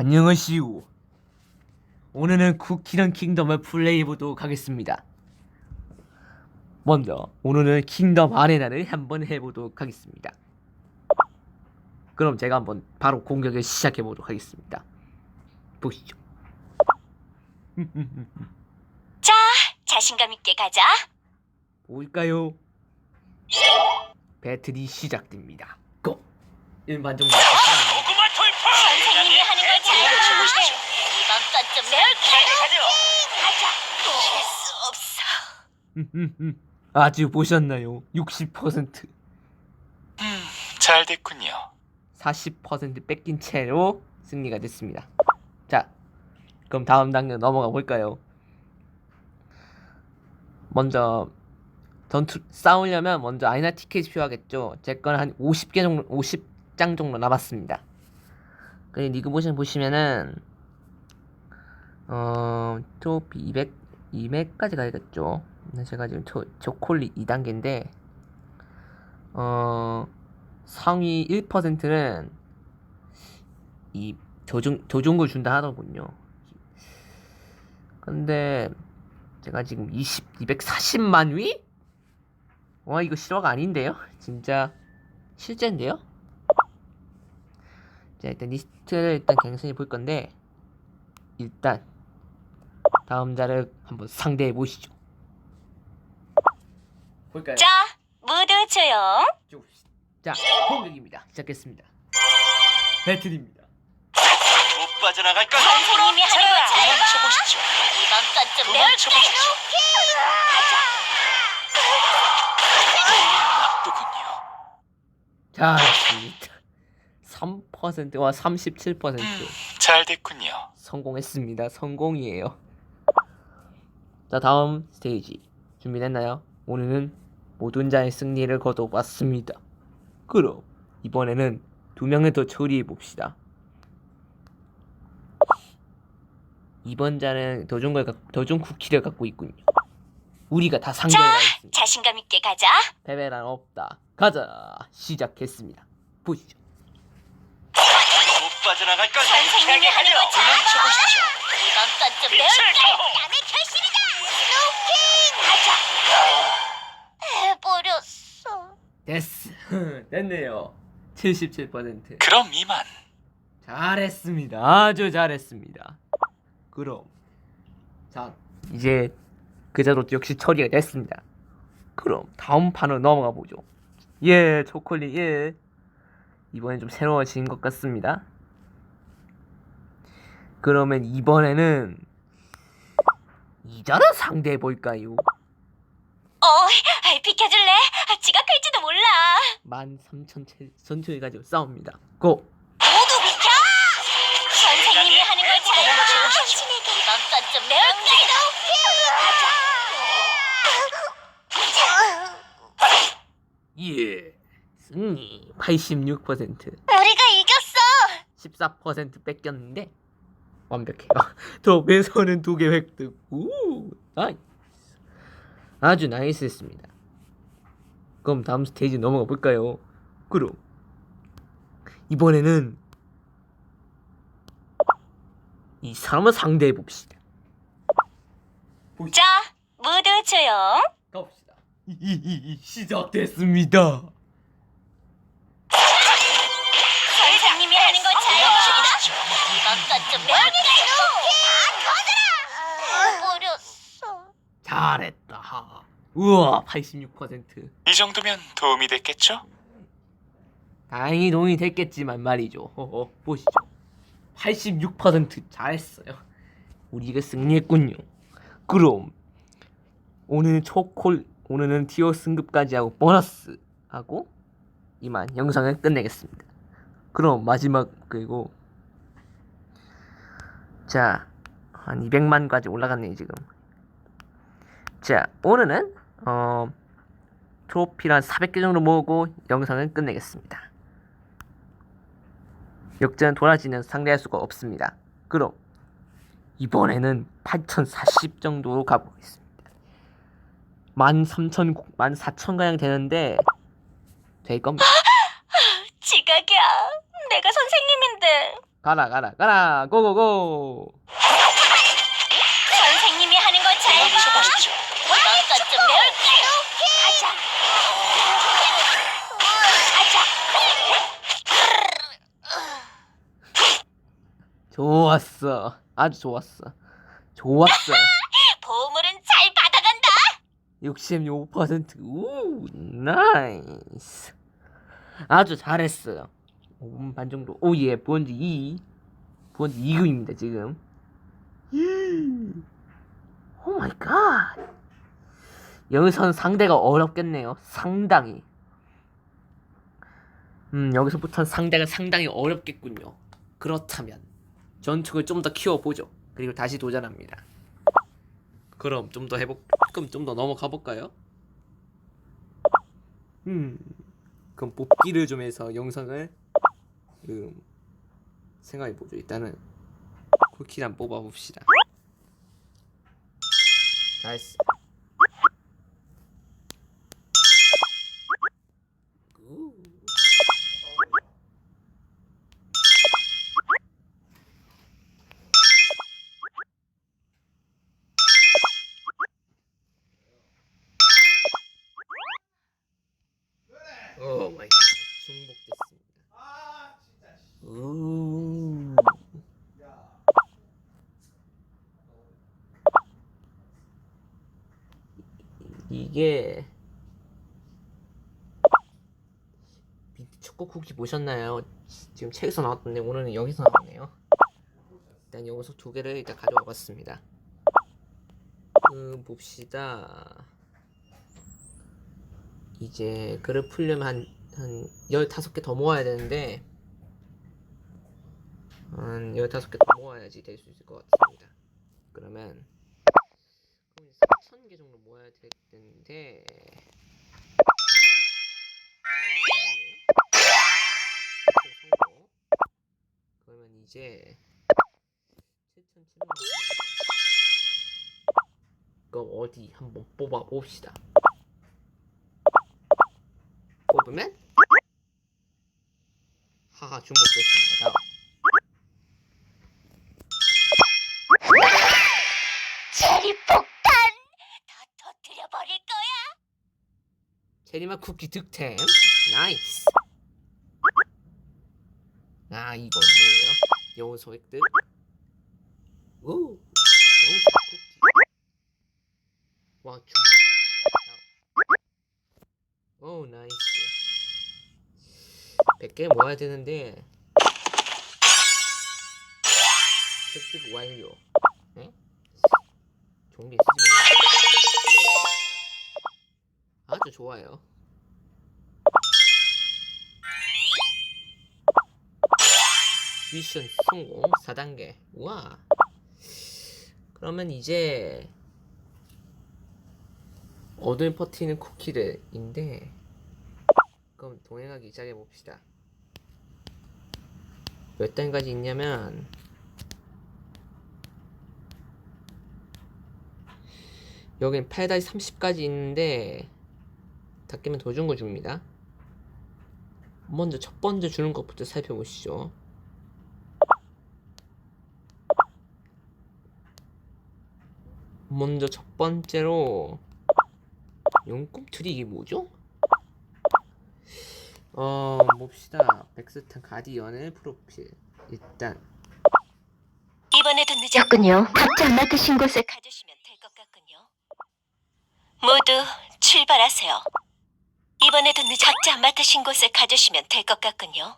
안녕하시오. 오늘은 쿠키런 킹덤을 플레이해보도록 하겠습니다. 먼저 오늘은 킹덤 아레나를 한번 해보도록 하겠습니다. 그럼 제가 한번 바로 공격을 시작해보도록 하겠습니다. 보시죠. 자, 자신감 있게 가자. 뭘까요? 배틀이 시작됩니다. 고! 일반적으 잘 보시죠. 이번 건좀 매울게. 가자. 실수 없어. 아주 보셨나요? 60% 음, 잘 됐군요. 40% 뺏긴 채로 승리가 됐습니다. 자, 그럼 다음 단계 넘어가 볼까요? 먼저 전투 싸우려면 먼저 아이나 티켓이 필요하겠죠. 제 거는 한 50개 정도, 50장 정도 남았습니다. 그 리그 보시면 보시면은 어 트로피 200 200까지 가야겠죠. 제가 지금 저, 저콜리 2단계인데 어 상위 1%는 이 조종 조종을 준다 하더군요. 근데 제가 지금 20 240만 위? 와 이거 실화가 아닌데요? 진짜 실제인데요? 자 일단 리스트를 일단 갱신해 볼 건데 일단 다음자를 한번 상대해 보시죠. 볼까요? 자, 모두 조용. 자, 공격입니다. 시작했습니다. 배틀입니다. 못 빠져나갈 것. 선생님이 하는 거야. 도망쳐보시죠. 이번 건좀 도망쳐보시죠. 나쁘군요. 자, 33%와 37%잘 음, 됐군요. 성공했습니다. 성공이에요. 자, 다음 스테이지. 준비됐나요? 오늘은 모든 자의 승리를 거둬봤습니다. 그럼 이번에는 두 명을 더 처리해 봅시다. 이번 자는 더중 걸 더중 쿠키를 갖고 있군요. 우리가 다 상대를 자, 자신감 있게 가자. 패배란 없다. 가자. 시작했습니다. 보시죠. 못 빠져나갈 거야. 선생님이 하는 봐. 도망쳐보시죠. 이번 건좀 빛을 매울게. 가호. 남의 결실이다. 스노우킹. 가자. 해버렸어. 됐어. 됐네요. 77%. 그럼 이만. 잘했습니다. 아주 잘했습니다. 그럼 자 이제 그자도 역시 처리가 됐습니다. 그럼 다음 판으로 넘어가 보죠. 예, 초콜릿 예. 이번엔 좀 새로워진 것 같습니다. 그러면 이번에는 이자를 상대해 볼까요? 어, 비켜줄래? 아, 지각할지도 몰라. 13,000 전투를 가지고 싸웁니다. 고! 모두 비켜! 선생님이 하는 걸잘 봐. 도망쳐보시죠. 이번 건좀 매울게. 가자. 예. 승리 86%. 우리가 이겼어. 14% 뺏겼는데 완벽해요. 더 배선은 두개 획득. 우, 나이스. 아주 나이스했습니다. 그럼 다음 스테이지 넘어가 볼까요? 그럼 이번에는 이 사람을 상대해 봅시다. 자, 모두 조용. 가봅시다. 이, 이, 이, 이, 시작됐습니다. 선생님이 하는 걸잘 봐. 도 건좀 매울게. 다 거들어. 버렸어. 잘했다. 우와, 86%. 이 정도면 도움이 됐겠죠? 다행히 도움이 됐겠지만 말이죠. 허허, 보시죠. 86% 잘했어요. 우리가 승리했군요. 그럼 오늘 초콜 오늘은 티어 승급까지 하고 보너스 하고 이만 영상을 끝내겠습니다. 그럼 마지막 그리고 자 한 200만까지 올라갔네요 지금. 자 오늘은 어 트로피를 한 400개 정도 모으고 영상을 끝내겠습니다. 역전 도라지는 상대할 수가 없습니다. 그럼 이번에는 8040 정도로 가보겠습니다. 13,000, 14,000가량 되는데 될 겁니다. 지각이야. 내가 선생님인데. 가라 가라 가라 고고고. 선생님이 하는 거 잘 봐. 것좀. 가자. 좋았어. 아주 좋았어. 좋았어. 보물은 잘 받아간다. 66%우 나이스. 아주 잘했어요 5분 반 정도. 오예. 본즈 2 본즈 2급입니다 지금. 오 마이 갓. 여기서는 상대가 어렵겠네요. 상당히. 음 여기서부터는 상대가 상당히 어렵겠군요. 그렇다면 전투를 좀 더 키워보죠. 그리고 다시 도전합니다. 그럼 좀 더 해볼 그럼 좀 더 넘어가 볼까요? 음 그럼 뽑기를 좀 해서 영상을 음, 생각해 보죠. 일단은 쿠키를 한번 뽑아 봅시다. 나이스. 이게 밑에 초코 쿠키 보셨나요? 지금 책에서 나왔던데 오늘은 여기서 나왔네요. 일단 여기서 두 개를 일단 가져와 봤습니다. 음 봅시다. 이제 글을 풀려면 한, 한 15개 더 모아야 되는데 한 15개 더 모아야지 될 수 있을 것 같습니다. 그러면 3,000개 정도 모아야 될 텐데. 그러면 이제 7,700원 그럼 어디 한번 뽑아 봅시다. 뽑으면 하하 중복 됐습니다. 체리맛 쿠키 득템. 나이스. 아 이거 뭐예요? 여우소 획득 오! 여우소 쿠키. 와 중복 오 나이스. 100개 모아야 되는데. 획득 완료. 에? 좋은 게 있으지 아주 좋아요. 미션 성공. 4단계. 우와. 그러면 이제 어둠 퍼티는 쿠키를인데 그럼 동행하기 시작해 봅시다. 몇 단까지 있냐면 여긴 8-30까지 있는데 다 깨면 더 준 거 줍니다 먼저 첫 번째 주는 것부터 살펴보시죠 먼저 첫 번째로 용꿈틀이 이게 뭐죠? 어 봅시다 백스탄 가디언의 프로필 일단 이번에도 늦었군요. 각자 안 맡으신 곳에 가주시면 될 것 같군요. 모두 출발하세요. 이번에도 늦 각자 안 맡으신 곳에 가주시면 될 것 같군요.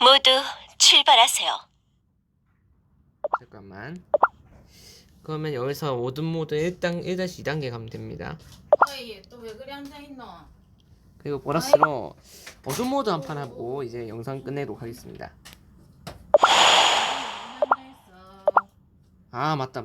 모두 출발하세요. 잠깐만 그러면 여기서 모든 모드 1단 1-2단계 가면 됩니다 어이 또 왜 그리 앉아 있노? 그리고 보너스로 어둠 모드 한 판 하고 이제 영상 끝내도록 하겠습니다 있어. 아 맞다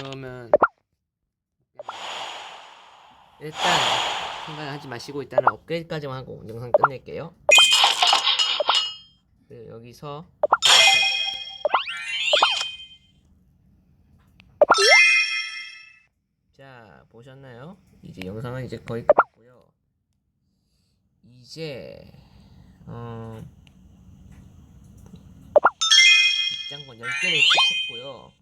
그러면 일단 생각하지 마시고 일단은 업그레이드까지만 하고 영상 끝낼게요 그 여기서 자 보셨나요? 이제 영상은 이제 거의 끝났고요. 이제 어 입장권 10개를 찍혔고요.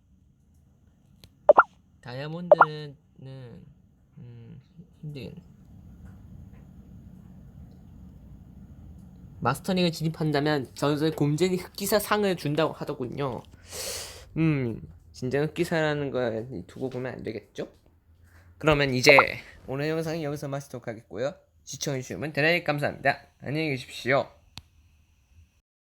다이아몬드는 음, 힘든 마스터링을 진입한다면 전설 곰쟁이 흑기사 상을 준다고 하더군요. 음, 진짜 흑기사라는 거 두고 보면 안 되겠죠? 그러면 이제 오늘 영상은 여기서 마치도록 하겠고요. 시청해주시면 대단히 감사합니다. 안녕히 계십시오.